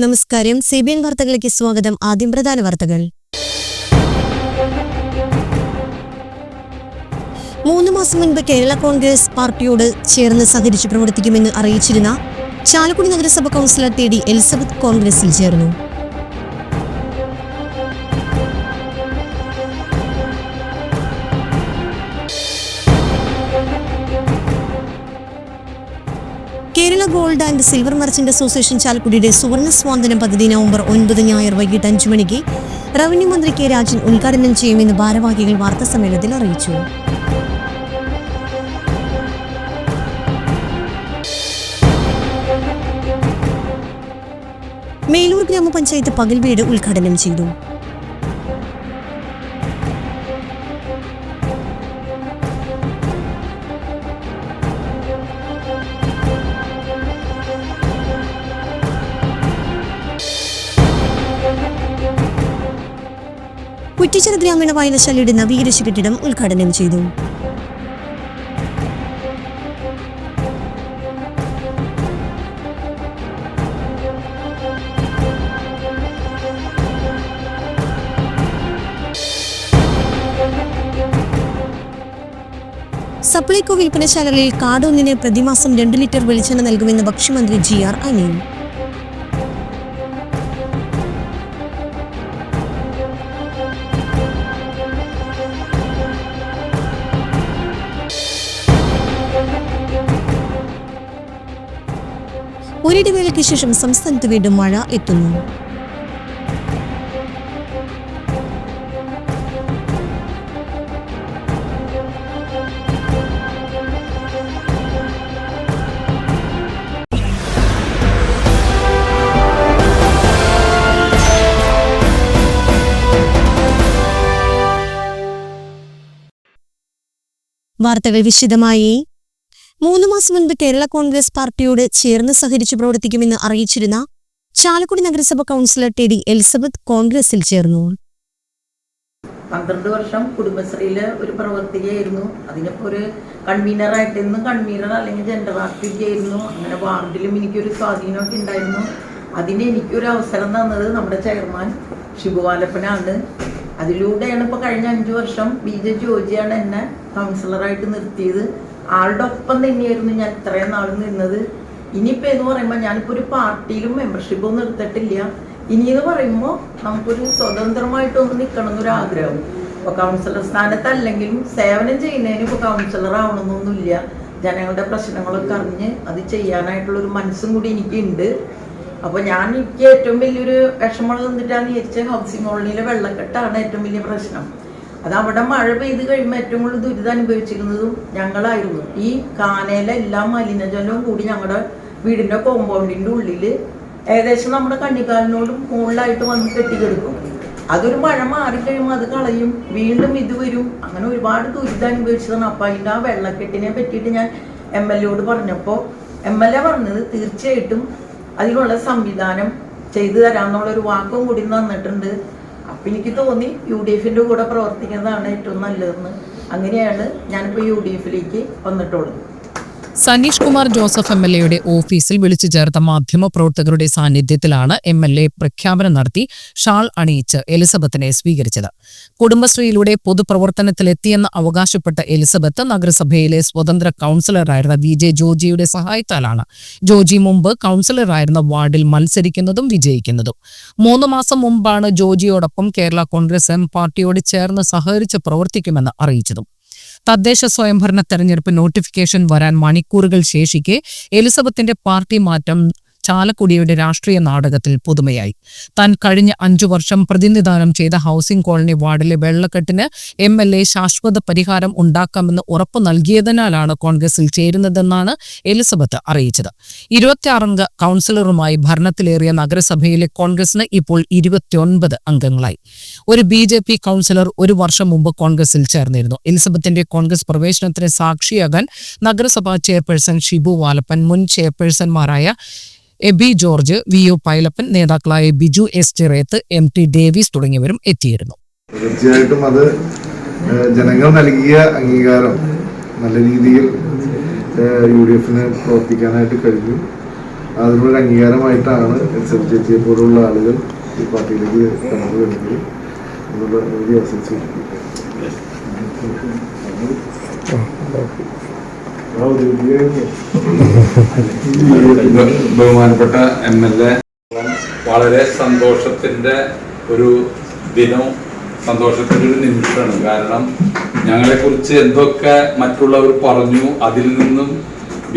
നമസ്കാരം. C B N വാർത്തകളിലേക്ക് സ്വാഗതം. ആദ്യം പ്രധാന വാർത്തകൾ. മൂന്ന് മാസം മുൻപ് കേരള കോൺഗ്രസ് പാർട്ടിയോട് ചേർന്ന് സഹകരിച്ച് പ്രവർത്തിക്കുമെന്ന് അറിയിച്ചിരുന്ന ചാലക്കുടി നഗരസഭ കൗൺസിലർ തേടി എലിസബത്ത് കോൺഗ്രസിൽ ചേർന്നു. Kerala gold and silver merchant association ചാലക്കുടിയുടെ സുവർണ സ്വാതന്ത്ര്യം പദ്ധതി നവംബർ ഒൻപത് ഞായർ വൈകിട്ട് അഞ്ചു മണിക്ക് റവന്യൂ മന്ത്രി കെ രാജൻ ഉദ്ഘാടനം ചെയ്യുമെന്ന് ഭാരവാഹികൾ വാർത്താസമ്മേളനത്തിൽ അറിയിച്ചു. മേലൂർ ഗ്രാമപഞ്ചായത്ത് പകൽ വീട് ഉദ്ഘാടനം ചെയ്തു. ഗ്രാമീണ വായനശാലയുടെ നവീകരിച്ച കെട്ടിടം ഉദ്ഘാടനം ചെയ്തു. സപ്ലൈകോ വിൽപ്പനശാലകളിൽ കാടൊന്നിന് പ്രതിമാസം രണ്ട് ലിറ്റർ വെളിച്ചെണ്ണ നൽകുമെന്ന് ഭക്ഷ്യമന്ത്രി ജി ആർ അനിൽ. ശേഷം സംസ്ഥാനത്ത് വീണ്ടും മഴ എത്തുന്നു. വാർത്തകൾ വിശദമായി മൂന്ന് മാസം മുൻപ് കേരള കോൺഗ്രസ് പാർട്ടിയോട് ചേർന്ന് സഹകരിച്ചു പ്രവർത്തിക്കുമെന്ന് അറിയിച്ചിരുന്ന ചാലക്കുടി നഗരസഭ കൗൺസിലർ ടി ഡി എലിസബത്ത് കോൺഗ്രസിൽ ചേർന്നു. പന്ത്രണ്ട് വർഷം കുടുംബശ്രീയിൽ ഒരു പ്രവർത്തികയായിരുന്നു. അതിനിപ്പോ ഒരു കൺവീനറായിട്ട് ഇന്ന് കൺവീനർ അല്ലെങ്കിൽ ജനറൽ ആക്ടിവിറ്റി ആയിരുന്നു. അങ്ങനെ വാർഡിലും എനിക്കൊരു സ്വാധീനമൊക്കെ ഉണ്ടായിരുന്നു. അതിന് എനിക്കൊരു അവസരം തന്നത് നമ്മുടെ ചെയർമാൻ ശിവപാലപ്പനാണ് അതിലൂടെയാണ് ഇപ്പോൾ കഴിഞ്ഞ അഞ്ചു വർഷം ബി ജെ ജോജിയാണ് എന്നെ കൗൺസിലറായിട്ട് നിർത്തിയത്. ആളുടെ ഒപ്പം തന്നെയായിരുന്നു ഞാൻ ഇത്രയും നാൾ നിന്നത്. ഇനിയിപ്പോൾ എന്ന് പറയുമ്പോൾ ഞാനിപ്പോൾ ഒരു പാർട്ടിയിലും മെമ്പർഷിപ്പ് ഒന്നും എടുത്തിട്ടില്ല. ഇനി എന്ന് പറയുമ്പോൾ നമുക്കൊരു സ്വതന്ത്രമായിട്ടൊന്ന് നിൽക്കണം എന്നൊരു ആഗ്രഹം. ഇപ്പോൾ കൗൺസിലർ സ്ഥാനത്തല്ലെങ്കിലും സേവനം ചെയ്യുന്നതിന് ഇപ്പോൾ കൗൺസിലർ ആവണമെന്നൊന്നുമില്ല. ജനങ്ങളുടെ പ്രശ്നങ്ങളൊക്കെ അറിഞ്ഞ് അത് ചെയ്യാനായിട്ടുള്ളൊരു മനസ്സും കൂടി എനിക്കുണ്ട്. അപ്പോൾ ഞാൻ എനിക്ക് ഏറ്റവും വലിയൊരു വിഷമം തന്നിട്ടാന്ന് വിചാരിച്ച ഹൗസിംഗ് കോളനിയിലെ വെള്ളക്കെട്ടാണ് ഏറ്റവും വലിയ പ്രശ്നം. അത് അവിടെ മഴ പെയ്ത് കഴിയുമ്പോൾ ഏറ്റവും കൂടുതൽ ദുരിതം അനുഭവിച്ചിരുന്നതും ഞങ്ങളായിരുന്നു. ഈ കാനയിലെ എല്ലാ മലിനജലവും കൂടി ഞങ്ങളുടെ വീടിന്റെ കോമ്പൗണ്ടിന്റെ ഉള്ളിൽ ഏകദേശം നമ്മുടെ കണ്ണിക്കാലിനോടും മുകളിലായിട്ട് വന്ന് കെട്ടിക്കെടുക്കും. അതൊരു മഴ മാറിക്കഴിയുമ്പോൾ അത് കളയും. വീണ്ടും ഇത് വരും. അങ്ങനെ ഒരുപാട് ദുരിതം അനുഭവിച്ചതാണ്. അപ്പം അതിന്റെ ആ വെള്ളക്കെട്ടിനെ പറ്റിയിട്ട് ഞാൻ എം എൽ എയോട് പറഞ്ഞപ്പോൾ എം എൽ എ പറഞ്ഞത് തീർച്ചയായിട്ടും അതിനുള്ള സംവിധാനം ചെയ്തു തരാമെന്നുള്ളൊരു വാക്കും കൂടി തന്നിട്ടുണ്ട്. അപ്പം എനിക്ക് തോന്നി യു ഡി എഫിന്റെ കൂടെ പ്രവർത്തിക്കുന്നതാണ് ഏറ്റവും നല്ലതെന്ന്. അങ്ങനെയാണ് ഞാനിപ്പോൾ യു ഡി എഫിലേക്ക് വന്നിട്ടുള്ളത്. Sanish Kumar Joseph M L എയുടെ ഓഫീസിൽ വിളിച്ചു ചേർത്ത മാധ്യമപ്രവർത്തകരുടെ സാന്നിധ്യത്തിലാണ് എം എൽ എ പ്രഖ്യാപനം നടത്തി ഷാൾ അണിയിച്ച് എലിസബത്തിനെ സ്വീകരിച്ചത്. കുടുംബശ്രീയിലൂടെ പൊതുപ്രവർത്തനത്തിലെത്തിയെന്ന് അവകാശപ്പെട്ട എലിസബത്ത് നഗരസഭയിലെ സ്വതന്ത്ര കൗൺസിലറായിരുന്ന വി ജെ ജോജിയുടെ സഹായത്താലാണ്. ജോജി മുമ്പ് കൗൺസിലറായിരുന്ന വാർഡിൽ മത്സരിക്കുന്നതും വിജയിക്കുന്നതും. മൂന്ന് മാസം മുമ്പാണ് ജോജിയോടൊപ്പം കേരള കോൺഗ്രസ് എം പാർട്ടിയോട് ചേർന്ന് സഹകരിച്ച് പ്രവർത്തിക്കുമെന്ന് അറിയിച്ചതും. തദ്ദേശ സ്വയംഭരണ തെരഞ്ഞെടുപ്പ് നോട്ടിഫിക്കേഷൻ വരാൻ മണിക്കൂറുകൾ ശേഷിക്കെ എലിസബത്തിന്റെ പാർട്ടി മാറ്റം ചാലക്കുടിയുടെ രാഷ്ട്രീയ നാടകത്തിൽ പുതുമയായി. താൻ കഴിഞ്ഞ അഞ്ചു വർഷം പ്രതിനിധാനം ചെയ്ത ഹൗസിംഗ് കോളനി വാർഡിലെ വെള്ളക്കെട്ടിന് എം എൽ എ ശാശ്വത പരിഹാരം ഉണ്ടാക്കാമെന്ന് ഉറപ്പു നൽകിയതിനാലാണ് കോൺഗ്രസിൽ ചേരുന്നതെന്നാണ് എലിസബത്ത് അറിയിച്ചത്. ഇരുപത്തിയാറംഗ കൗൺസിലറുമായി ഭരണത്തിലേറിയ നഗരസഭയിലെ കോൺഗ്രസിന് ഇപ്പോൾ ഇരുപത്തിയൊൻപത് അംഗങ്ങളായി. ഒരു ബി ജെ പി കൗൺസിലർ ഒരു വർഷം മുമ്പ് കോൺഗ്രസിൽ ചേർന്നിരുന്നു. എലിസബത്തിന്റെ കോൺഗ്രസ് പ്രവേശനത്തിന് സാക്ഷിയാകാൻ നഗരസഭാ ചെയർപേഴ്സൺ ഷിബു വാലപ്പൻ മുൻ ചെയർപേഴ്സൺമാരായ Aby George V O Pailappan നേതാക്കളായ Biju S Chireth M T Davis തുടങ്ങിയവരും എത്തിയിരുന്നു. തീർച്ചയായിട്ടും അത് ജനങ്ങൾ നൽകിയ അംഗീകാരം നല്ല രീതിയിൽ യു ഡി എഫിന് പ്രവർത്തിക്കാനായിട്ട് കഴിഞ്ഞു. അതിനുള്ള അംഗീകാരമായിട്ടാണ് എസ് എം ചേച്ചിയെ പോലുള്ള ആളുകൾ ഈ പാർട്ടിയിലേക്ക് കടന്നു വരുന്നത്. എന്നുള്ള ഒരു അവസരം ബഹുമാനപ്പെട്ട എം എൽ എ വളരെ സന്തോഷത്തിന്റെ ഒരു ദിനവും സന്തോഷത്തിന്റെ ഒരു നിമിഷമാണ്. കാരണം ഞങ്ങളെ കുറിച്ച് എന്തൊക്കെ മറ്റുള്ളവർ പറഞ്ഞു അതിൽ നിന്നും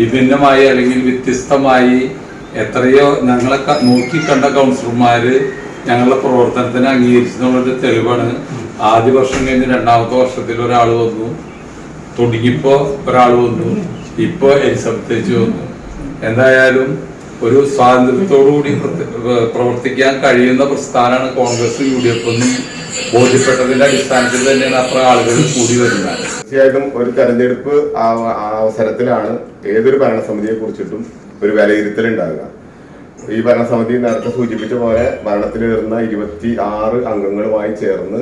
വിഭിന്നമായി അല്ലെങ്കിൽ വ്യത്യസ്തമായി എത്രയോ ഞങ്ങളെ നോക്കി നോക്കിക്കണ്ട കൗൺസിലർമാര് ഞങ്ങളുടെ പ്രവർത്തനത്തിന് അംഗീകരിച്ചെന്നുള്ളൊരു തെളിവാണ്. ആദ്യ വർഷം കഴിഞ്ഞ് രണ്ടാമത്തെ വർഷത്തിൽ ഒരാൾ വന്നു. തുടങ്ങിയപ്പോ ഒരാൾ വന്നു. ഇപ്പൊ എലിസബത്ത് ചേച്ചി വന്നു എന്തായാലും ഒരു സ്വാതന്ത്ര്യത്തോടുകൂടി പ്രവർത്തിക്കാൻ കഴിയുന്ന പ്രസ്ഥാനമാണ് കോൺഗ്രസ് യു ഡി എഫ് എന്നും ബോധ്യപ്പെട്ടതിന്റെ അടിസ്ഥാനത്തിൽ തന്നെയാണ് അത്ര ആളുകൾ കൂടി വരുന്നത്. തീർച്ചയായിട്ടും ഒരു തെരഞ്ഞെടുപ്പ് അവസരത്തിലാണ് ഏതൊരു ഭരണസമിതിയെ കുറിച്ചിട്ടും ഒരു വിലയിരുത്തൽ ഉണ്ടാകുക ഈ ഭരണസമിതി നേരത്തെ സൂചിപ്പിച്ച പോലെ വരുന്ന ഇരുപത്തി ആറ് അംഗങ്ങളുമായി ചേർന്ന്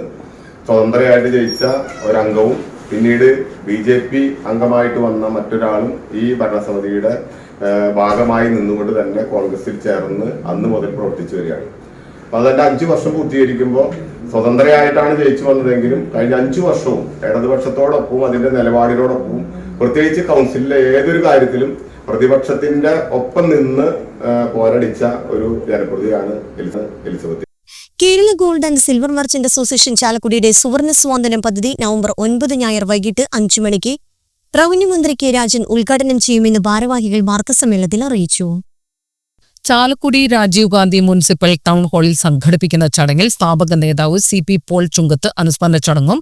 സ്വതന്ത്രമായിട്ട് ജയിച്ച ഒരംഗവും പിന്നീട് ബി ജെ പി അംഗമായിട്ട് വന്ന മറ്റൊരാളും ഈ ഭരണസമിതിയുടെ ഭാഗമായി നിന്നുകൊണ്ട് തന്നെ കോൺഗ്രസിൽ ചേർന്ന് അന്ന് മുതൽ പ്രവർത്തിച്ചു വരികയാണ്. അപ്പൊ അതിന്റെ അഞ്ചു വർഷം പൂർത്തീകരിക്കുമ്പോൾ സ്വതന്ത്രയായിട്ടാണ് ജയിച്ചു വന്നതെങ്കിലും കഴിഞ്ഞ അഞ്ചു വർഷവും ഇടതുപക്ഷത്തോടൊപ്പവും അതിന്റെ നിലപാടിനോടൊപ്പവും പ്രത്യേകിച്ച് കൗൺസിലിലെ ഏതൊരു കാര്യത്തിലും പ്രതിപക്ഷത്തിന്റെ ഒപ്പം നിന്ന് പോരടിച്ച ഒരു ജനപ്രതിയാണ് Elisa- Elizabeth Kerala gold and silver merchant association ചാലക്കുടിയുടെ സുവർണ സ്വാതന്ത്ര്യം പദ്ധതി നവംബർ ഒൻപത് ഞായർ വൈകിട്ട് അഞ്ചു മണിക്ക് റവന്യൂ മന്ത്രി കെ രാജൻ ഉദ്ഘാടനം ചെയ്യുമെന്ന് ഭാരവാഹികൾ വാർത്താസമ്മേളനത്തിൽ അറിയിച്ചു. ചാലക്കുടി രാജീവ് ഗാന്ധി മുനിസിപ്പൽ ടൗൺ ഹാളിൽ സംഘടിപ്പിക്കുന്ന ചടങ്ങിൽ സ്ഥാപക നേതാവ് സി പി പോൾ ചുങ്കത്ത് അനുസ്മരണ ചടങ്ങും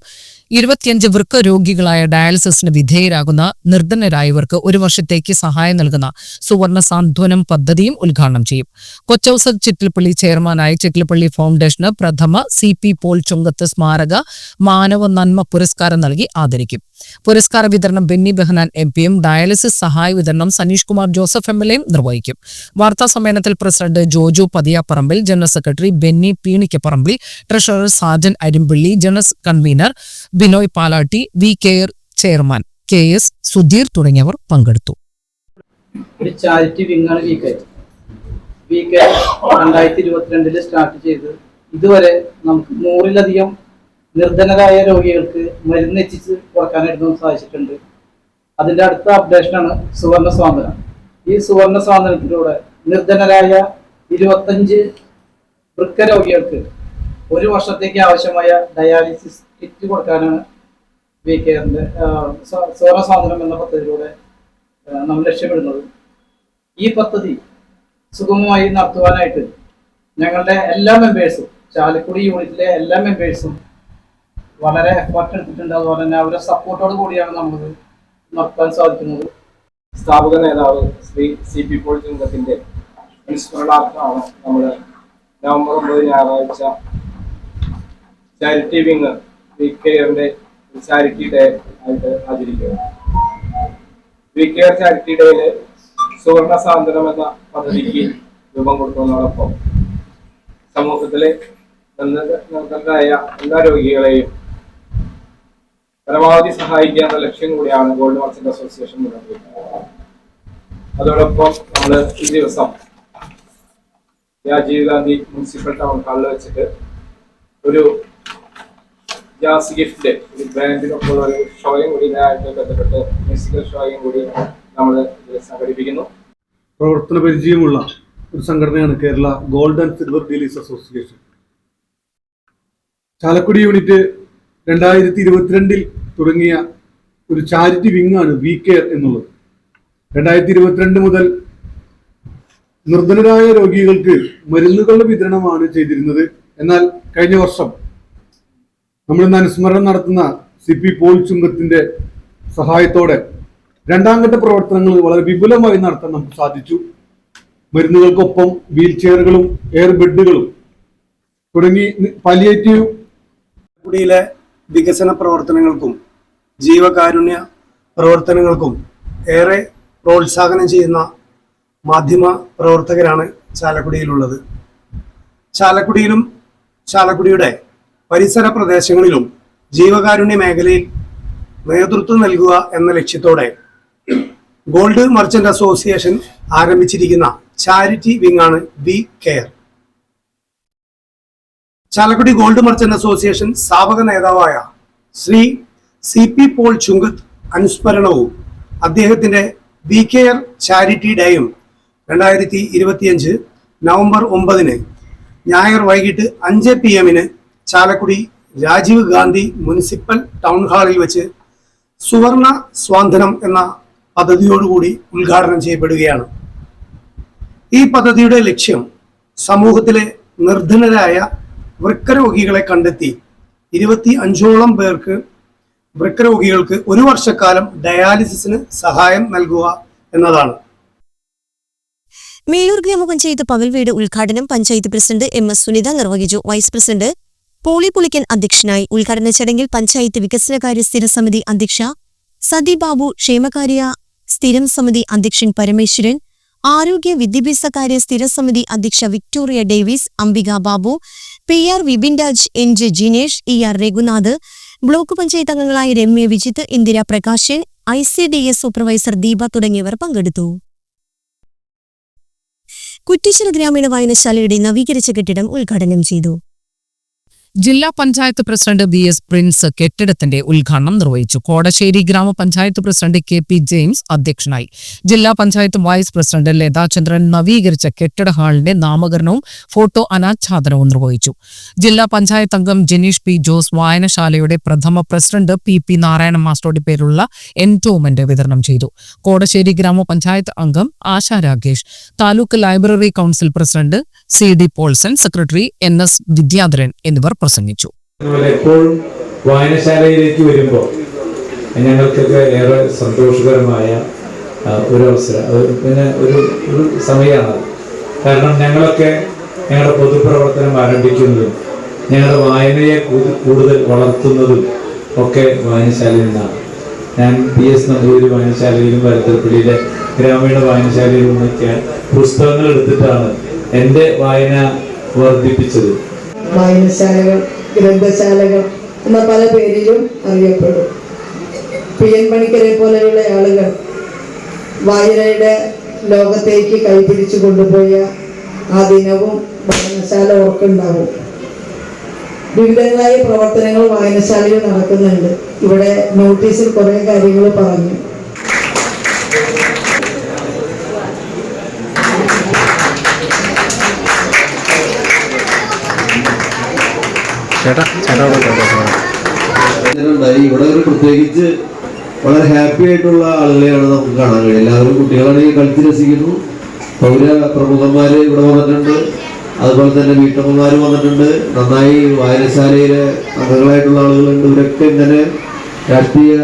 ഇരുപത്തിയഞ്ച് വൃക്ക രോഗികളായ ഡയാലിസിസിന് വിധേയരാകുന്ന നിർധനരായവർക്ക് ഒരു വർഷത്തേക്ക് സഹായം നൽകുന്ന സുവർണ സാന്ത്വനം പദ്ധതിയും ഉദ്ഘാടനം ചെയ്യും. കൊച്ചൌസർ ചിറ്റിൽപ്പള്ളി ചെയർമാനായ ചിറ്റിൽപ്പള്ളി ഫൗണ്ടേഷന് പ്രഥമ സി പി പോൾ ചുങ്കത്ത് സ്മാരക മാനവ നന്മ പുരസ്കാരം നൽകി ആദരിക്കും. പുരസ്കാര വിതരണം ബെന്നി ബെഹനാൻ എം പിയും ഡയാലിസിസ് സഹായ വിതരണം Sanish Kumar Joseph M L എയും നിർവഹിക്കും. വാർത്താ സമ്മേളനത്തിൽ president Joju Pathiyaparambil general secretary Benny Peenikkaparambil treasurer Sajan Arimpilly general convener Binoy Palatty V care chairman K S Sudheer തുടങ്ങിയവർ പങ്കെടുത്തു. ചാരിറ്റി സ്റ്റാർട്ട് ഇതുവരെ നമുക്ക് നൂറിലധികം നിർധനരായ രോഗികൾക്ക് മരുന്ന് എത്തിച്ച് കൊടുക്കാനായിട്ട് നമുക്ക് സാധിച്ചിട്ടുണ്ട്. അതിന്റെ അടുത്ത അപ്ഡേഷനാണ് സുവർണ സ്വാതന്ത്ര്യം. ഈ സുവർണ സ്വാതന്ത്ര്യത്തിലൂടെ നിർധനരായ ഇരുപത്തഞ്ച് വൃക്ക രോഗികൾക്ക് ഒരു വർഷത്തേക്ക് ആവശ്യമായ ഡയാലിസിസ് കിറ്റ് കൊടുക്കാനാണ് വി കെയറിന്റെ സുവർണ സ്വാതന്ത്ര്യം എന്ന പദ്ധതിയിലൂടെ നാം ലക്ഷ്യമിടുന്നത്. ഈ പദ്ധതി സുഗമമായി നടത്തുവാനായിട്ട് ഞങ്ങളുടെ എല്ലാ മെമ്പേഴ്സും ചാലക്കുടി യൂണിറ്റിലെ എല്ലാ മെമ്പേഴ്സും വളരെ എഫർട്ട് എടുത്തിട്ടുണ്ട്. അതുപോലെ തന്നെ അവരുടെ സപ്പോർട്ടോട് കൂടിയാണ് നമുക്ക് നടത്താൻ സാധിക്കുന്നത്. സ്ഥാപക നേതാവ് ശ്രീ സി പി പോൾ ചുങ്കത്തിന്റെ അനുസ്മരണാർത്ഥമാണ് നമ്മൾ നവംബർ ഒമ്പത് ഞായറാഴ്ച ചാരിറ്റി വിങ് വി കെയറിന്റെ ചാരിറ്റി ഡേ ആയിട്ട് ആചരിക്കുന്നത് വി കെയർ ചാരിറ്റി ഡേയിൽ സുവർണ സാന്ത്വനം എന്ന പദ്ധതിക്ക് രൂപം കൊടുക്കുന്നതോടൊപ്പം സമൂഹത്തിലെ നിർദ്ധരായ എല്ലാ രോഗികളെയും പരമാവധി സഹായിക്കുക എന്ന ലക്ഷ്യം കൂടിയാണ് ഗോൾഡ് മർച്ചന്റ് അസോസിയേഷൻ മുന്നോട്ട് വയ്ക്കുന്നത്. അതോടൊപ്പം നമ്മൾ ഈ ദിവസം രാജീവ് ഗാന്ധി മുനിസിപ്പൽ ടൗൺ ഹാളിൽ വെച്ചിട്ട് ഒരു ജാസ് ഗിഫ്റ്റ് ഒരു ബ്രാൻഡിനൊപ്പമുള്ള ഒരു ഷോയും കൂടി ഇതിനായിട്ട് ബന്ധപ്പെട്ട് മ്യൂസിക്കൽ ഷോയും കൂടി നമ്മൾ സംഘടിപ്പിക്കുന്നു. പ്രവർത്തന പരിചയമുള്ള ഒരു സംഘടനയാണ് Kerala gold and silver dealers association. Chalakudy unit രണ്ടായിരത്തി ഇരുപത്തിരണ്ടിൽ തുടങ്ങിയ ഒരു ചാരിറ്റി വിങ് ആണ് വി കെയർ എന്നുള്ളത്. രണ്ടായിരത്തി ഇരുപത്തിരണ്ട് മുതൽ നിർധനരായ രോഗികൾക്ക് മരുന്നുകളുടെ വിതരണമാണ് ചെയ്തിരുന്നത്. എന്നാൽ കഴിഞ്ഞ വർഷം നമ്മൾ ഇന്ന് അനുസ്മരണം നടത്തുന്ന സി പി പോൾ ചുങ്കത്തിന്റെ സഹായത്തോടെ രണ്ടാം ഘട്ട പ്രവർത്തനങ്ങൾ വളരെ വിപുലമായി നടത്താൻ നമുക്ക് സാധിച്ചു. മരുന്നുകൾക്കൊപ്പം വീൽ ചെയറുകളും എയർ ബെഡുകളും തുടങ്ങി പാലിയേറ്റീവ് കുടിയിലെ വികസന പ്രവർത്തനങ്ങൾക്കും ജീവകാരുണ്യ പ്രവർത്തനങ്ങൾക്കും ഏറെ പ്രോത്സാഹനം ചെയ്യുന്ന മാധ്യമ പ്രവർത്തകരാണ് ചാലക്കുടിയിലുള്ളത്. ചാലക്കുടിയിലും ചാലക്കുടിയുടെ പരിസര പ്രദേശങ്ങളിലും ജീവകാരുണ്യ മേഖലയിൽ നേതൃത്വം നൽകുക എന്ന ലക്ഷ്യത്തോടെ ഗോൾഡ് മർച്ചന്റ് അസോസിയേഷൻ ആരംഭിച്ചിരിക്കുന്ന charity വിങ്ങാണ് B care. Chalakudy gold merchant association സ്ഥാപക നേതാവായ Shri C P Paul Chunkath അനുസ്മരണവും അദ്ദേഹത്തിന്റെ ബി കെയർ ചാരിറ്റി ഡേയും രണ്ടായിരത്തി ഇരുപത്തിയഞ്ച് നവംബർ ഒമ്പതിന് ഞായർ വൈകിട്ട് അഞ്ച് പി എമ്മിന് ചാലക്കുടി രാജീവ് ഗാന്ധി മുനിസിപ്പൽ ടൗൺ ഹാളിൽ വെച്ച് സുവർണ സ്വാന്തനം എന്ന പദ്ധതിയോടുകൂടി ഉദ്ഘാടനം ചെയ്യപ്പെടുകയാണ്. ഈ പദ്ധതിയുടെ ലക്ഷ്യം സമൂഹത്തിലെ നിർധനരായ വൃക്കരോഗികളെ കണ്ടെത്തി ഇരുപത്തി അഞ്ചോളം പേർക്ക് വൃക്കരോഗികൾക്ക് ഒരു വർഷക്കാലം ഡയാലിസിസിന് സഹായം നൽകുക എന്നതാണ്. മേലൂർ ഗ്രാമപഞ്ചായത്ത് പകൽവീട് ഉദ്ഘാടനം panchayat president M S Sunitha നിർവഹിച്ചു വൈസ് പ്രസിഡന്റ് പോളി പുളിക്കൻ അധ്യക്ഷനായി ഉദ്ഘാടന ചടങ്ങിൽ പഞ്ചായത്ത് വികസനകാര്യ സ്ഥിര സമിതി അധ്യക്ഷ സതി ബാബു ക്ഷേമകാര്യ സ്ഥിരം സമിതി അധ്യക്ഷൻ പരമേശ്വരൻ ആരോഗ്യ വിദ്യാഭ്യാസകാര്യ സ്ഥിര സമിതി അധ്യക്ഷ Victoria Davis Ambika Babu P R Vipin Raj N J Jinesh E R Raghunath block panchayat അംഗങ്ങളായ Ramya Vijith Indira Prakashan I C D S supervisor Deepa തുടങ്ങിയവർ പങ്കെടുത്തു. കുറ്റിച്ചിറ ഗ്രാമീണ വായനശാലയുടെ നവീകരിച്ച കെട്ടിടം ഉദ്ഘാടനം ചെയ്തു. ജില്ലാ panchayat president B S Prince കെട്ടിടത്തിന്റെ ഉദ്ഘാടനം നിർവഹിച്ചു. കോടശ്ശേരി ഗ്രാമപഞ്ചായത്ത് പ്രസിഡന്റ് കെ പി ജെയിംസ് അധ്യക്ഷനായി. ജില്ലാ പഞ്ചായത്ത് വൈസ് പ്രസിഡന്റ് ലതാചന്ദ്രൻ നവീകരിച്ച കെട്ടിട ഹാളിന്റെ നാമകരണവും ഫോട്ടോ അനാച്ഛാദനവും നിർവഹിച്ചു. ജില്ലാ പഞ്ചായത്ത് അംഗം ജനീഷ് പി ജോസ് വായനശാലയുടെ പ്രഥമ പ്രസിഡന്റ് പി പി നാരായണ മാസ്റ്ററുടെ പേരുള്ള എന്റോമെന്റ് വിതരണം ചെയ്തു. കോടശ്ശേരി ഗ്രാമപഞ്ചായത്ത് അംഗം Asha Rakesh. Taluk library council president C D Paulson secretary N S Vidyadharan എന്നിവർ പ്രസംഗിച്ചു. എപ്പോഴും വായനശാലയിലേക്ക് വരുമ്പോൾ ഞങ്ങൾക്കൊക്കെ ഏറെ സന്തോഷകരമായ ഒരു അവസരം പിന്നെ ഒരു ഒരു സമയമാണ്. കാരണം ഞങ്ങളൊക്കെ ഞങ്ങളുടെ പൊതുപ്രവർത്തനം ആരംഭിക്കുന്നതും ഞങ്ങളുടെ വായനയെ കൂടുതൽ വളർത്തുന്നതും ഒക്കെ വായനശാലയിൽ നിന്നാണ്. ഞാൻ പി എസ് നമ്പൂരി വായനശാലയിലും വരത്തരപ്പള്ളിയിലെ ഗ്രാമീണ വായനശാലയിലും ഒക്കെ പുസ്തകങ്ങൾ എടുത്തിട്ടാണ് എന്റെ വായന വർദ്ധിപ്പിച്ചത്? വായനശാലകൾ ഗ്രന്ഥശാലകൾ എന്ന പല പേരിലും അറിയപ്പെടും. പി എൻ പണിക്കരെ പോലെയുള്ള ആളുകൾ വായനയുടെ ലോകത്തേക്ക് കൈപിടിച്ചു കൊണ്ടുപോയ ആ ദിനവും വായനശാല ഓർക്കുണ്ടാവും വിവിധങ്ങളായ പ്രവർത്തനങ്ങൾ വായനശാലയിൽ നടക്കുന്നുണ്ട്. ഇവിടെ നോട്ടീസിൽ കുറേ കാര്യങ്ങൾ പറഞ്ഞു. ഇവിടെ പ്രത്യേകിച്ച് വളരെ ഹാപ്പി ആയിട്ടുള്ള ആളുകളെയാണ് നമുക്ക് കാണാൻ കഴിയുക. എല്ലാവരും കുട്ടികളാണെങ്കിൽ കളിച്ച് രസിക്കുന്നു. പൗര പ്രമുഖന്മാര് ഇവിടെ വന്നിട്ടുണ്ട്. അതുപോലെ തന്നെ വീട്ടമ്മമാര് വന്നിട്ടുണ്ട്. നന്നായി വായനശാലയിലെ അംഗങ്ങളായിട്ടുള്ള ആളുകളുണ്ട്. ഇവരൊക്കെ ഇങ്ങനെ രാഷ്ട്രീയ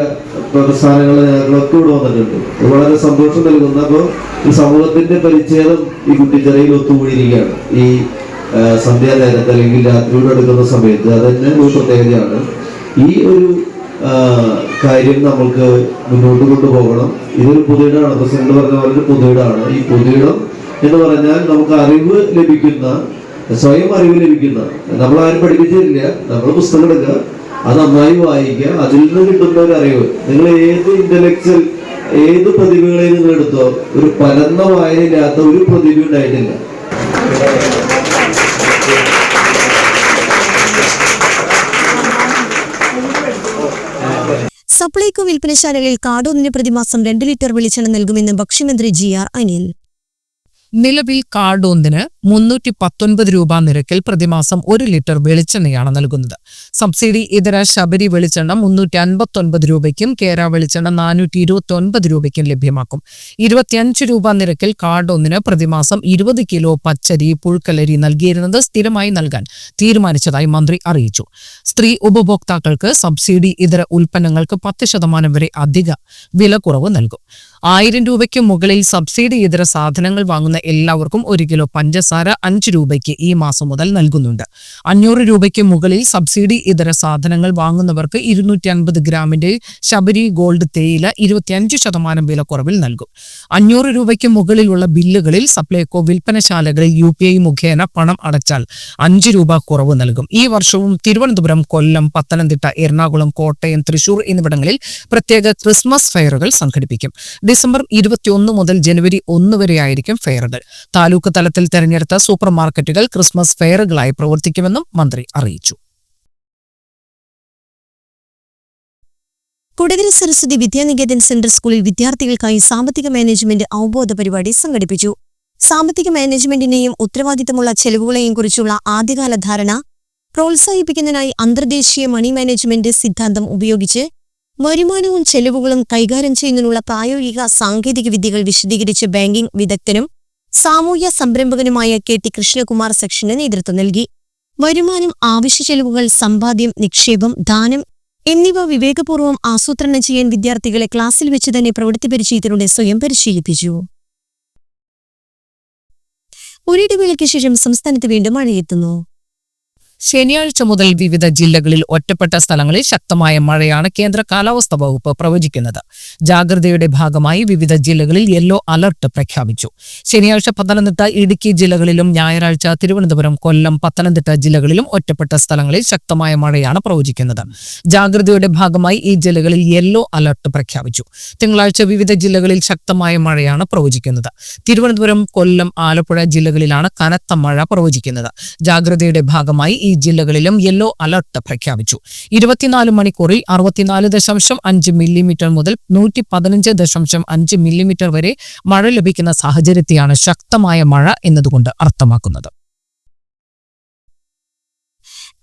പ്രസ്ഥാനങ്ങളുടെ നേതാക്കളൊക്കെ ഇവിടെ വന്നിട്ടുണ്ട്. ഇത് വളരെ സന്തോഷം നൽകുന്ന. അപ്പോൾ ഈ സമൂഹത്തിന്റെ പരിച്ഛേദം ഈ കുട്ടിച്ചെറിയിൽ ഒത്തുകൂടിയിരിക്കുകയാണ്. ഈ ആ, സന്ധ്യാ നേരത്ത് അല്ലെങ്കിൽ രാത്രിയോട് അടുക്കുന്ന സമയത്ത് അത് തന്നെ ഒരു പ്രത്യേകതയാണ്. ഈ ഒരു കാര്യം നമ്മൾക്ക് മുന്നോട്ട് കൊണ്ടുപോകണം. ഇതൊരു പുതിയിടമാണ് പ്രസിഡന്റ് പറഞ്ഞ പോലെ ഒരു ഈ പുതിയിടം എന്ന് പറഞ്ഞാൽ നമുക്ക് അറിവ് ലഭിക്കുന്ന സ്വയം അറിവ് ലഭിക്കുന്ന നമ്മൾ ആരും പഠിപ്പിച്ചിട്ടില്ല നമ്മൾ പുസ്തകം എടുക്കുക അത് നന്നായി വായിക്കുക അതിൽ നിന്ന് കിട്ടുന്ന ഒരു അറിവ്. നിങ്ങൾ ഏത് ഇന്റലക്ച്വൽ ഏത് പ്രതിഭകളെയും നിങ്ങൾ എടുത്തോ ഒരു പരന്ന വായനയില്ലാത്ത ഒരു പ്രതിഭ ഉണ്ടായിട്ടില്ല. സപ്ലൈകോ വിൽപ്പനശാലകളിൽ കാടൂന്നിന് പ്രതിമാസം രണ്ട് ലിറ്റർ വെളിച്ചെണ്ണ നൽകുമെന്ന് ഭക്ഷ്യമന്ത്രി ജി ആർ അനിൽ. നിലവിൽ കാർഡോന്തിന് മുന്നൂറ്റി പത്തൊൻപത് രൂപ നിരക്കിൽ പ്രതിമാസം ഒരു ലിറ്റർ വെളിച്ചെണ്ണയാണ് നൽകുന്നത്. സബ്സിഡി ഇതര ശബരി വെളിച്ചെണ്ണ മുന്നൂറ്റി അൻപത്തൊൻപത് രൂപയ്ക്കും കേര വെളിച്ചെണ്ണ നാനൂറ്റി ഇരുപത്തി ഒൻപത് രൂപയ്ക്കും ലഭ്യമാക്കും. ഇരുപത്തിയഞ്ച് രൂപ നിരക്കിൽ കാർഡോന്തിന് പ്രതിമാസം ഇരുപത് കിലോ പച്ചരി പുഴുക്കലരി നൽകിയിരുന്നത് സ്ഥിരമായി നൽകാൻ തീരുമാനിച്ചതായി മന്ത്രി അറിയിച്ചു. സ്ത്രീ ഉപഭോക്താക്കൾക്ക് സബ്സിഡി ഇതര ഉൽപ്പന്നങ്ങൾക്ക് പത്ത് ശതമാനം വരെ അധിക വിലക്കുറവ് നൽകും. ആയിരം രൂപയ്ക്ക് മുകളിൽ സബ്സിഡി ഇതര സാധനങ്ങൾ വാങ്ങുന്ന എല്ലാവർക്കും ഒരു കിലോ പഞ്ചസാര അഞ്ച് രൂപയ്ക്ക് ഈ മാസം മുതൽ നൽകുന്നുണ്ട്. അഞ്ഞൂറ് രൂപയ്ക്ക് മുകളിൽ സബ്സിഡി ഇതര സാധനങ്ങൾ വാങ്ങുന്നവർക്ക് ഇരുന്നൂറ്റി അൻപത് ഗ്രാമിന്റെ ശബരി ഗോൾഡ് തേയില ഇരുപത്തിയഞ്ച് ശതമാനം വിലക്കുറവിൽ നൽകും. അഞ്ഞൂറ് രൂപയ്ക്ക് മുകളിലുള്ള ബില്ലുകളിൽ സപ്ലൈകോ വിൽപ്പനശാലകളിൽ യു പി ഐ മുഖേന പണം അടച്ചാൽ അഞ്ച് രൂപ കുറവ് നൽകും. ഈ വർഷവും തിരുവനന്തപുരം കൊല്ലം പത്തനംതിട്ട എറണാകുളം കോട്ടയം തൃശൂർ എന്നിവിടങ്ങളിൽ പ്രത്യേക ക്രിസ്മസ് ഫെയറുകൾ സംഘടിപ്പിക്കും. ഡിസംബർ ഇരുപത്തിയൊന്ന് മുതൽ ജനുവരി ഒന്ന് വരെയായിരിക്കും ഫെയറുകൾ. താലൂക്ക് തലത്തിൽ തെരഞ്ഞെടുത്ത സൂപ്പർ മാർക്കറ്റുകൾ ക്രിസ്മസ് ഫെയറുകളായി പ്രവർത്തിക്കുമെന്നും മന്ത്രി അറിയിച്ചു. കൊടകര സരസ്വതി വിദ്യാനികേതൻ സെൻട്രൽ സ്കൂളിൽ വിദ്യാർത്ഥികൾക്കായി സാമ്പത്തിക മാനേജ്മെന്റ് അവബോധ പരിപാടി സംഘടിപ്പിച്ചു. സാമ്പത്തിക മാനേജ്മെന്റിനെയും ഉത്തരവാദിത്തമുള്ള ചെലവുകളെയും കുറിച്ചുള്ള ആദ്യകാല ധാരണ പ്രോത്സാഹിപ്പിക്കുന്നതിനായി അന്തർദേശീയ മണി മാനേജ്മെന്റ് സിദ്ധാന്തം ഉപയോഗിച്ച് വരുമാനവും ചെലവുകളും കൈകാര്യം ചെയ്യുന്നതിനുള്ള പ്രായോഗിക സാങ്കേതിക വിദ്യകൾ വിശദീകരിച്ച് ബാങ്കിംഗ് വിദഗ്ധനും സാമൂഹ്യ സംരംഭകനുമായ കെ ടി കൃഷ്ണകുമാർ സെക്ഷന് നേതൃത്വം നൽകി. വരുമാനം ആവശ്യ ചെലവുകൾ സമ്പാദ്യം നിക്ഷേപം ദാനം എന്നിവ വിവേകപൂർവം ആസൂത്രണം ചെയ്യാൻ വിദ്യാർത്ഥികളെ ക്ലാസ്സിൽ വെച്ച് തന്നെ പ്രവൃത്തി പരിചയത്തിലൂടെ സ്വയം പരിശീലിപ്പിച്ചു. ഒരിടവേളയ്ക്ക് ശേഷം സംസ്ഥാനത്ത് വീണ്ടും മഴയെത്തുന്നു. ശനിയാഴ്ച മുതൽ വിവിധ ജില്ലകളിൽ ഒറ്റപ്പെട്ട സ്ഥലങ്ങളിൽ ശക്തമായ മഴയാണ് കേന്ദ്ര കാലാവസ്ഥാ വകുപ്പ് പ്രവചിക്കുന്നത്. ജാഗ്രതയുടെ ഭാഗമായി വിവിധ ജില്ലകളിൽ യെല്ലോ അലർട്ട് പ്രഖ്യാപിച്ചു. ശനിയാഴ്ച പത്തനംതിട്ട ഇടുക്കി ജില്ലകളിലും ഞായറാഴ്ച തിരുവനന്തപുരം കൊല്ലം പത്തനംതിട്ട ജില്ലകളിലും ഒറ്റപ്പെട്ട സ്ഥലങ്ങളിൽ ശക്തമായ മഴയാണ് പ്രവചിക്കുന്നത്. ജാഗ്രതയുടെ ഭാഗമായി ഈ ജില്ലകളിൽ യെല്ലോ അലർട്ട് പ്രഖ്യാപിച്ചു. തിങ്കളാഴ്ച വിവിധ ജില്ലകളിൽ ശക്തമായ മഴയാണ് പ്രവചിക്കുന്നത്. തിരുവനന്തപുരം കൊല്ലം ആലപ്പുഴ ജില്ലകളിലാണ് കനത്ത മഴ പ്രവചിക്കുന്നത്. ജാഗ്രതയുടെ ഭാഗമായി ഈ ജില്ലകളിലും യെല്ലോ അലർട്ട് പ്രഖ്യാപിച്ചു. ഇരുപത്തിനാല് മണിക്കൂറിൽ അറുപത്തിനാല് ദശാംശം അഞ്ച് മില്ലിമീറ്റർ മുതൽ നൂറ്റി പതിനഞ്ച് ദശാംശം അഞ്ച് മില്ലിമീറ്റർ വരെ മഴ ലഭിക്കുന്ന സാഹചര്യത്തെയാണ് ശക്തമായ മഴ എന്നതുകൊണ്ട് അർത്ഥമാക്കുന്നത്.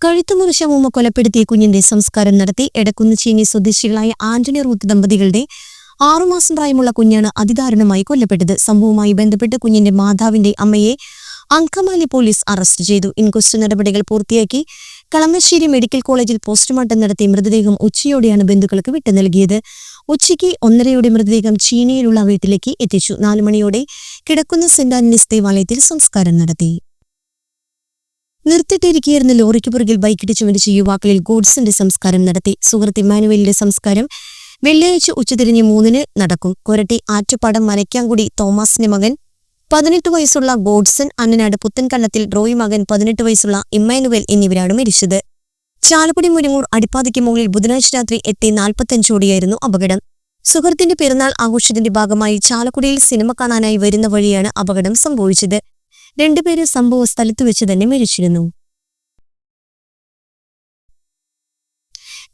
കഴുത്തുമുറിച്ച മൂമ്മ കൊലപ്പെടുത്തിയ കുഞ്ഞിന്റെ സംസ്കാരം നടത്തി എടക്കുന്ന് ചീനി സ്വദേശികളായ ആന്റണി റൂത്ത് ദമ്പതികളുടെ ആറുമാസം പ്രായമുള്ള കുഞ്ഞാണ് അതിദാരുണമായി കൊല്ലപ്പെട്ടത്. സംഭവവുമായി ബന്ധപ്പെട്ട് കുഞ്ഞിന്റെ മാതാവിന്റെ അമ്മയെ അങ്കമാലി പോലീസ് അറസ്റ്റ് ചെയ്തു. ഇൻക്വസ്റ്റ് നടപടികൾ പൂർത്തിയാക്കി. കളമശ്ശേരി മെഡിക്കൽ കോളേജിൽ പോസ്റ്റ്മോർട്ടം നടത്തി മൃതദേഹം ഉച്ചയോടെയാണ് ബന്ധുക്കൾക്ക് വിട്ടു നൽകിയത്. ഉച്ചയ്ക്ക് ഒന്നരയോടെ മൃതദേഹം ചീനയിലുള്ള വീട്ടിലേക്ക് എത്തിച്ചു. നാലു മണിയോടെ കിടക്കുന്ന സെന്റ് ആന്റണീസ് ദേവാലയത്തിൽ സംസ്കാരം നടത്തി. നിർത്തിട്ടിരിക്കുകയായിരുന്ന ലോറിക്ക് പുറകിൽ ബൈക്കിടിച്ചു മരിച്ച യുവാക്കളിൽ ഗോഡ്സിന്റെ സംസ്കാരം നടത്തി. സുഹൃത്ത് ഇമാനുവലിന്റെ സംസ്കാരം വെള്ളിയാഴ്ച ഉച്ചതിരിഞ്ഞ് മൂന്നിന് നടക്കും. കൊരട്ടി ആറ്റുപാടം മരയ്ക്കാങ്കുടി തോമസിന്റെ മകൻ പതിനെട്ട് വയസ്സുള്ള ഗോഡ്സൺ അന്നനാട് പുത്തൻകണ്ണത്തിൽ റോയ് മകൻ പതിനെട്ട് വയസ്സുള്ള ഇമ്മാനുവേൽ എന്നിവരാണ് മരിച്ചത്. ചാലക്കുടി മുരിങ്ങൂർ അടിപ്പാതയ്ക്ക് മുകളിൽ ബുധനാഴ്ച രാത്രി എത്തി നാൽപ്പത്തഞ്ചോടിയായിരുന്നു അപകടം. സുഹൃത്തിന്റെ പിറന്നാൾ ആഘോഷത്തിന്റെ ഭാഗമായി ചാലക്കുടിയിൽ സിനിമ കാണാനായി വരുന്ന വഴിയാണ് അപകടം സംഭവിച്ചത്. രണ്ടുപേര് സംഭവ സ്ഥലത്ത് വെച്ച് തന്നെ മരിച്ചിരുന്നു.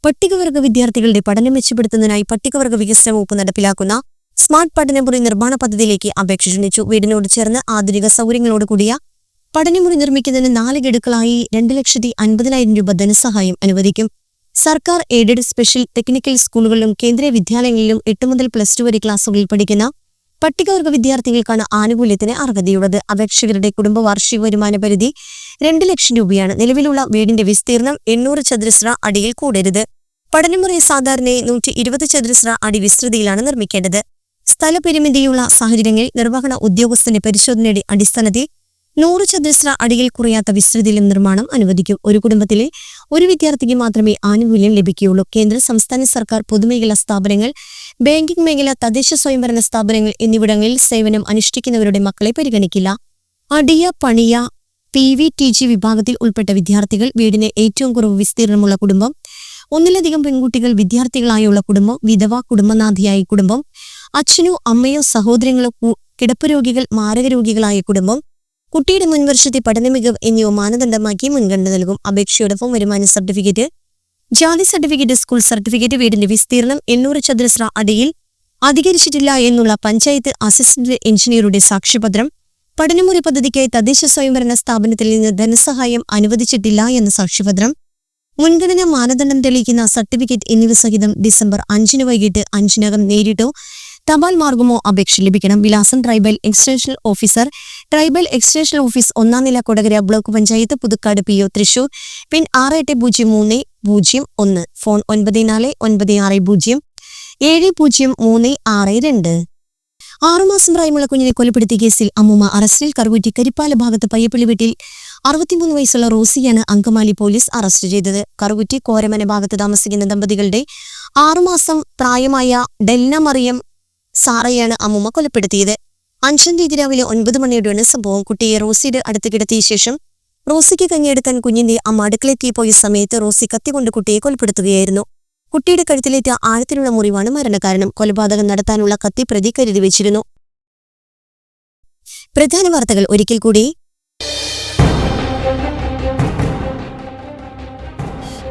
പട്ടികവർഗ വിദ്യാർത്ഥികളുടെ പഠനം മെച്ചപ്പെടുത്തുന്നതിനായി പട്ടികവർഗ വികസന വകുപ്പ് നടപ്പിലാക്കുന്ന സ്മാർട്ട് പഠനമുറി നിർമ്മാണ പദ്ധതിയിലേക്ക് അപേക്ഷ ക്ഷണിച്ചു. വീടിനോട് ചേർന്ന് ആധുനിക സൗകര്യങ്ങളോട് കൂടിയ പഠനമുറി നിർമ്മിക്കുന്നതിന് നാല് ഗഡുക്കളായി രണ്ട് ലക്ഷത്തി അൻപതിനായിരം രൂപ ധനസഹായം അനുവദിക്കും. സർക്കാർ എയ്ഡഡ് സ്പെഷ്യൽ ടെക്നിക്കൽ സ്കൂളുകളിലും കേന്ദ്രീയ വിദ്യാലയങ്ങളിലും എട്ട് മുതൽ പ്ലസ് ടു വരെ ക്ലാസുകളിൽ പഠിക്കുന്ന പട്ടികവർഗ വിദ്യാർത്ഥികൾക്കാണ് ആനുകൂല്യത്തിന് അർഹതയുള്ളത്. അപേക്ഷകരുടെ കുടുംബ വാർഷിക വരുമാന പരിധി രണ്ട് ലക്ഷം രൂപയാണ്. നിലവിലുള്ള വീടിന്റെ വിസ്തീർണം എണ്ണൂറ് ചതുരശ്ര അടിയിൽ കൂടരുത്. പഠനമുറി സാധാരണയായി നൂറ്റി ഇരുപത് ചതുരശ്ര അടി വിസ്തൃതിയിലാണ് നിർമ്മിക്കേണ്ടത്. സ്ഥലപരിമിതിയുള്ള സാഹചര്യങ്ങളിൽ നിർവഹണ ഉദ്യോഗസ്ഥന്റെ പരിശോധനയുടെ അടിസ്ഥാനത്തിൽ നൂറ് ചതുരശ്ര അടിയിൽ കുറയാത്ത വിസ്തൃതിയിലും നിർമ്മാണം അനുവദിക്കും. ഒരു കുടുംബത്തിലെ ഒരു വിദ്യാർത്ഥിക്ക് മാത്രമേ ആനുകൂല്യം ലഭിക്കുകയുള്ളൂ. കേന്ദ്ര സംസ്ഥാന സർക്കാർ പൊതുമേഖലാ സ്ഥാപനങ്ങൾ ബാങ്കിംഗ് മേഖല തദ്ദേശ സ്വയംഭരണ സ്ഥാപനങ്ങൾ എന്നിവിടങ്ങളിൽ സേവനം അനുഷ്ഠിക്കുന്നവരുടെ മക്കളെ പരിഗണിക്കില്ല. Adiya Paniya P V T G വിഭാഗത്തിൽ ഉൾപ്പെട്ട വിദ്യാർത്ഥികൾ വീടിന് ഏറ്റവും കുറവ് വിസ്തീർണമുള്ള കുടുംബം ഒന്നിലധികം പെൺകുട്ടികൾ വിദ്യാർത്ഥികളായുള്ള കുടുംബം വിധവ കുടുംബനാഥിയായ കുടുംബം അച്ഛനോ അമ്മയോ സഹോദരങ്ങളോ കിടപ്പുരോഗികൾ കിടപ്പ് രോഗികൾ മാരക രോഗികളായ കുടുംബം കുട്ടിയുടെ മുൻവർഷത്തെ പഠന മികവ് എന്നിവ മാനദണ്ഡമാക്കി മുൻഗണന നൽകും. അപേക്ഷയോടൊപ്പം വരുമാന സർട്ടിഫിക്കറ്റ് ജാതി സർട്ടിഫിക്കറ്റ് സ്കൂൾ സർട്ടിഫിക്കറ്റ് വീടിന്റെ വിസ്തീർണം എണ്ണൂറ് ചതുരശ്ര അടിയിൽ അധികരിച്ചിട്ടില്ല എന്നുള്ള പഞ്ചായത്ത് അസിസ്റ്റന്റ് എഞ്ചിനീയറുടെ സാക്ഷ്യപത്രം പഠനമുറി പദ്ധതിക്കായി തദ്ദേശ സ്വയംഭരണ സ്ഥാപനത്തിൽ നിന്ന് ധനസഹായം അനുവദിച്ചിട്ടില്ല എന്ന സാക്ഷ്യപത്രം മുൻഗണന മാനദണ്ഡം തെളിയിക്കുന്ന സർട്ടിഫിക്കറ്റ് എന്നിവ സഹിതം ഡിസംബർ അഞ്ചിന് വൈകിട്ട് അഞ്ചിനകം നേരിട്ടോ. തപാൽ മാർഗമോ അപേക്ഷ ലഭിക്കണം. വിലാസം tribal extension officer. Tribal extension office ഒന്നാം നില Kodakara block panchayat Puthukkad P O Thrissur. Pin ആറ് എട്ട് പൂജ്യം മൂന്ന് പൂജ്യം ഒന്ന്. ഫോൺ ഒൻപത് നാല് ഒൻപത് ആറ് പൂജ്യം ഏഴ് പൂജ്യം മൂന്ന് ആറ് രണ്ട്. ആറുമാസം പ്രായമുള്ള കുഞ്ഞിനെ കൊലപ്പെടുത്തിയ കേസിൽ അമ്മൂമ്മ അറസ്റ്റിൽ കറുകുറ്റി കരിപ്പാല ഭാഗത്ത് പയ്യപ്പള്ളി വീട്ടിൽ അറുപത്തിമൂന്ന് വയസ്സുള്ള റോസിയാണ് അങ്കമാലി പോലീസ് അറസ്റ്റ് ചെയ്തത്. കറുകുറ്റി കോരമന ഭാഗത്ത് താമസിക്കുന്ന ദമ്പതികളുടെ ആറുമാസം പ്രായമായ ഡെൽന മറിയം സാറയാണ് അമ്മൂമ്മ കൊലപ്പെടുത്തിയത്. അഞ്ചാം തീയതി രാവിലെ ഒൻപത് മണിയോടെയാണ് സംഭവം. കുട്ടിയെ റോസിയുടെ അടുത്ത് കിടത്തിയ ശേഷം റോസിക്ക് കഞ്ഞിയെടുക്കാൻ കുഞ്ഞിന്റെ അമ്മ അടുക്കളെത്തി പോയ സമയത്ത് റോസി കത്തികൊണ്ട് കുട്ടിയെ കൊലപ്പെടുത്തുകയായിരുന്നു. കുട്ടിയുടെ കഴുത്തിലേറ്റ ആഴത്തിലുള്ള മുറിവാണ് മരണകാരണം. കൊലപാതകം നടത്താനുള്ള കത്തി പ്രതി കരുതി വെച്ചിരുന്നു. പ്രധാന വാർത്തകൾ ഒരിക്കൽ കൂടി.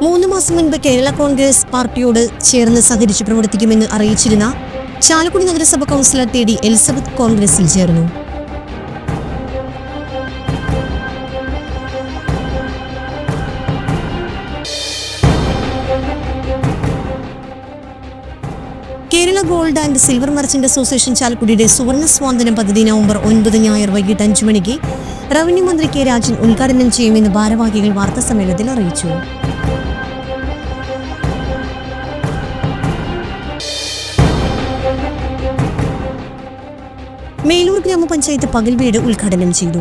മൂന്ന് മാസം മുൻപ് കേരള കോൺഗ്രസ് പാർട്ടിയോട് ചേർന്ന് സഹകരിച്ച് പ്രവർത്തിക്കുമെന്ന് അറിയിച്ചിരുന്ന ചാലക്കുടി നഗരസഭ കൗൺസിലർ തേടി എലിസബത്ത് കോൺഗ്രസിൽ ചേർന്നു. Kerala gold and silver merchant association ചാലക്കുടിയുടെ സുവർണ സ്വാതന്ത്ര്യം പദ്ധതി നവംബർ ഒൻപത് ഞായർ വൈകിട്ട് അഞ്ചു മണിക്ക് റവന്യൂ മന്ത്രി കെ രാജൻ ഉദ്ഘാടനം ചെയ്യുമെന്ന് ഭാരവാഹികൾ വാർത്താസമ്മേളനത്തിൽ അറിയിച്ചു. മേലൂർ ഗ്രാമപഞ്ചായത്ത് പകൽ വീട് ഉദ്ഘാടനം ചെയ്തു.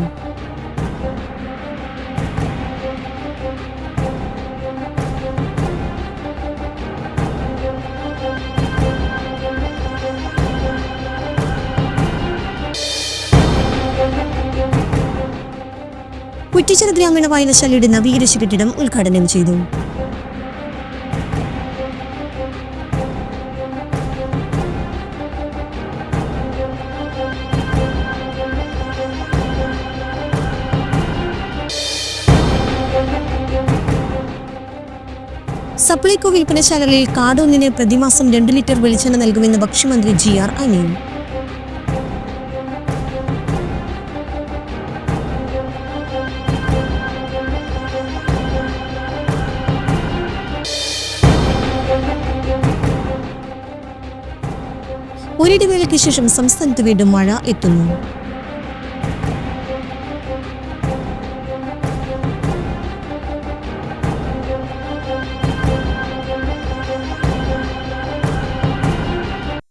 കുറ്റിച്ചിറ ഗ്രാമീണ വായനശാലയുടെ നവീകരിച്ച കെട്ടിടം ഉദ്ഘാടനം ചെയ്തു. സപ്ലൈകോ വിൽപ്പനശാലകളിൽ കാടൊന്നിന് പ്രതിമാസം രണ്ട് ലിറ്റർ വെളിച്ചെണ്ണ നൽകുമെന്ന് ഭക്ഷ്യമന്ത്രി ജി ആർ അനിൽ. ഒരിടവേളയ്ക്ക് ശേഷം സംസ്ഥാനത്ത് വീണ്ടും മഴ എത്തുന്നു.